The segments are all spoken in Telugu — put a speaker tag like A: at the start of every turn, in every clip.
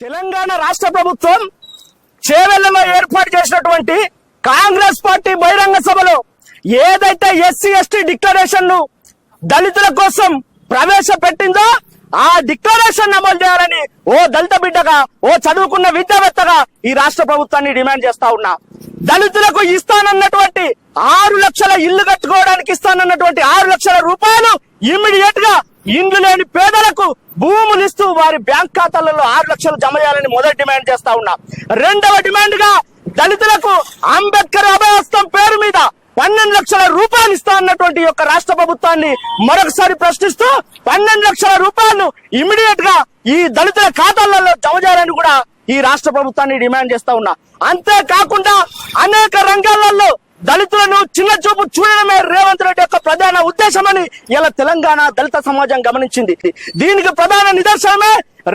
A: తెలంగాణ రాష్ట్ర ప్రభుత్వం చేవెళ్ళలో ఏర్పాటు చేసినటువంటి కాంగ్రెస్ పార్టీ బహిరంగ సభలో ఏదైతే ఎస్సీ ఎస్టీ డిక్లరేషన్ను దళితుల కోసం ప్రవేశపెట్టిందో ఆ డిక్లరేషన్ అమలు చేయాలని ఓ దళిత బిడ్డగా ఓ చదువుకున్న విద్యావేత్తగా ఈ రాష్ట్ర ప్రభుత్వాన్ని డిమాండ్ చేస్తా ఉన్నా. దళితులకు ఇస్తానన్నటువంటి ఆరు లక్షల ఇల్లు కట్టుకోవడానికి ఇస్తానన్నటువంటి ఆరు లక్షల రూపాయలు ఇమ్మీడియట్గా ఇండ్లు లేని పేదలకు భూములు ఇస్తూ వారి బ్యాంక్ ఖాతాలలో ఆరు లక్షలు జమ చేయాలని మొదటి డిమాండ్ చేస్తా ఉన్నా. రెండవ డిమాండ్గా దళితులకు అంబేద్కర్ అభయహస్తం పేరు మీద పన్నెండు లక్షల రూపాయలు ఇస్తా అన్నటువంటి యొక్క రాష్ట్ర ప్రభుత్వాన్ని మరొకసారి ప్రశ్నిస్తూ పన్నెండు లక్షల రూపాయలు ఇమీడియట్గా ఈ దళితుల ఖాతాలలో జమ చేయాలని కూడా ఈ రాష్ట్ర ప్రభుత్వాన్ని డిమాండ్ చేస్తా ఉన్నా. అంతేకాకుండా అనేక రంగాలలో దళితులను చిన్న చూపు చూడడమే రేవంత్ రెడ్డి యొక్క ప్రధాన ఉద్దేశమని ఇలా తెలంగాణ దళిత సమాజం గమనించింది. దీనికి ప్రధాన నిదర్శనమే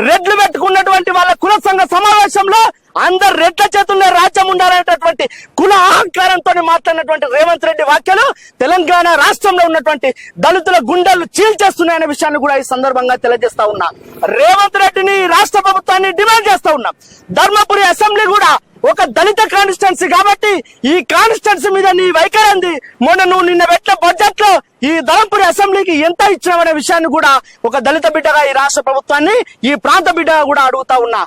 A: రెడ్లు పెట్టుకున్నటువంటి వాళ్ళ కుల సంఘ సమావేశంలో అందరు రెడ్ల చేతుల్లో రాజ్యం ఉండాలనేటటువంటి కుల అహంకారంతో మాట్లాడినటువంటి రేవంత్ రెడ్డి వ్యాఖ్యలు తెలంగాణ రాష్ట్రంలో ఉన్నటువంటి దళితుల గుండెలు చీల్చేస్తున్నాయనే విషయాన్ని కూడా ఈ సందర్భంగా తెలియజేస్తా ఉన్నా. రేవంత్ రెడ్డిని రాష్ట్ర ప్రభుత్వాన్ని డిమాండ్ చేస్తా ఉన్నాం. ధర్మపురి అసెంబ్లీ కూడా ఒక దళిత కాన్స్టిట్యున్సీ కాబట్టి ఈ కాన్స్టిట్యున్సీ మీద నీ వైఖరి అంది మొన్న నువ్వు నిన్న పెట్టిన బడ్జెట్లో ఈ ధరంపురి అసెంబ్లీకి ఎంత ఇచ్చినావనే విషయాన్ని కూడా ఒక దళిత బిడ్డగా ఈ రాష్ట్ర ప్రభుత్వాన్ని ఈ ప్రాంత బిడ్డగా కూడా అడుగుతా ఉన్నా.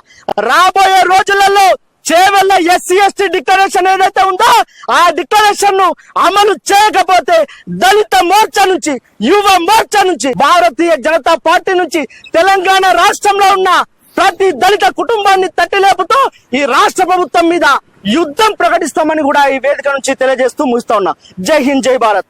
A: రాబోయే రోజులలో చేవెళ్ళ ఎస్సీ ఎస్టీ డిక్లరేషన్ ఏదైతే ఉందో ఆ డిక్లరేషన్ను అమలు చేయకపోతే దళిత మోర్చా నుంచి యువ మోర్చా నుంచి భారతీయ జనతా పార్టీ నుంచి తెలంగాణ రాష్ట్రంలో ఉన్న ప్రతి దళిత కుటుంబాన్ని తట్టిలేపుతూ ఈ రాష్ట్ర ప్రభుత్వం మీద యుద్ధం ప్రకటిస్తామని కూడా ఈ వేదిక నుంచి తెలియజేస్తూ ముగిస్తా ఉన్నా. జై హింద్ జై భారత్.